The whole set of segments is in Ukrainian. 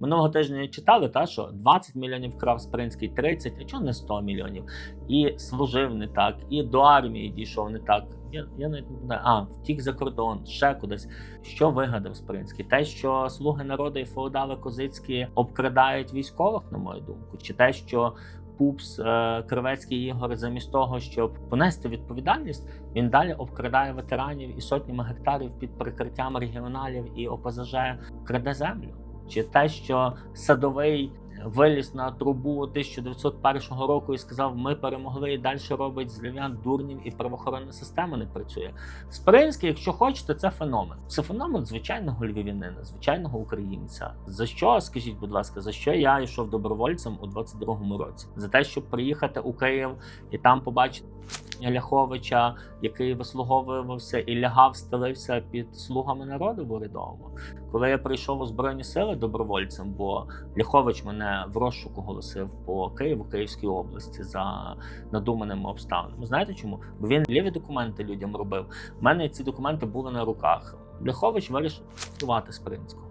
Минулого тижня читали, та що 20 мільйонів крав Спринський, 30, а чого не 100 мільйонів? І служив не так, і до армії дійшов не так. Я, я не знаю, а втік за кордон, ще кудись. Що вигадав Спринський? Те, що слуги народу і феодали козицькі обкрадають військових, на мою думку, чи те, що Пупс е, Кривецький Ігор, замість того, щоб понести відповідальність, він далі обкрадає ветеранів і сотнями гектарів під прикриттям регіоналів і ОПЗЖ краде землю. Чи те, що садовий виліз на трубу 1901 року і сказав: Ми перемогли і далі робить з львів'ян дурнів, і правоохоронна система не працює. Спринський, якщо хочете, це феномен. Це феномен звичайного львів'янина, звичайного українця. За що, скажіть, будь ласка, за що я йшов добровольцем у 22-му році? За те, щоб приїхати у Київ і там побачити. Ляховича, який вислуговувався і лягав, стелився під слугами народу в урядовому. Коли я прийшов у Збройні сили добровольцем, бо Ляхович мене в розшуку голосив по Києву, Київській області за надуманими обставинами. Знаєте чому? Бо він ліві документи людям робив. У мене ці документи були на руках. Ляхович вирішив працювати Спринського.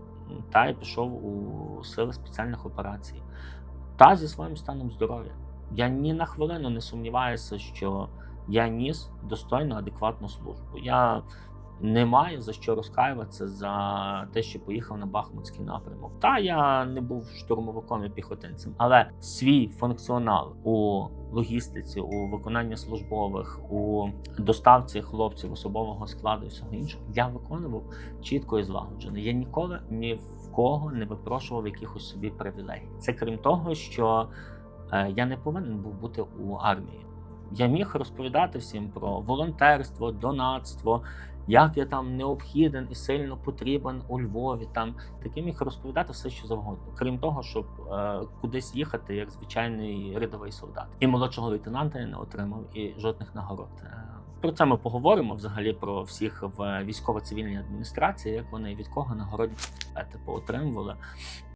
Та й пішов у сили спеціальних операцій. Та зі своїм станом здоров'я. Я ні на хвилину не сумніваюся, що я ніс достойну, адекватну службу. Я не маю за що розкаюватися за те, що поїхав на Бахмутський напрямок. Та я не був штурмовиком і піхотинцем, але свій функціонал у логістиці, у виконанні службових, у доставці хлопців особового складу і всього іншого я виконував чітко і злагоджено. Я ніколи ні в кого не випрошував якихось собі привілегій. Це крім того, що е, я не повинен був бути у армії. Я міг розповідати всім про волонтерство, донатство, як я там необхіден і сильно потрібен у Львові. Там таки міг розповідати все, що завгодно, крім того, щоб е, кудись їхати як звичайний рядовий солдат. І молодшого лейтенанта я не отримав, і жодних нагород. Е, Про це ми поговоримо взагалі про всіх в військово-цивільній адміністрації, як вони від кого нагородні типу отримували.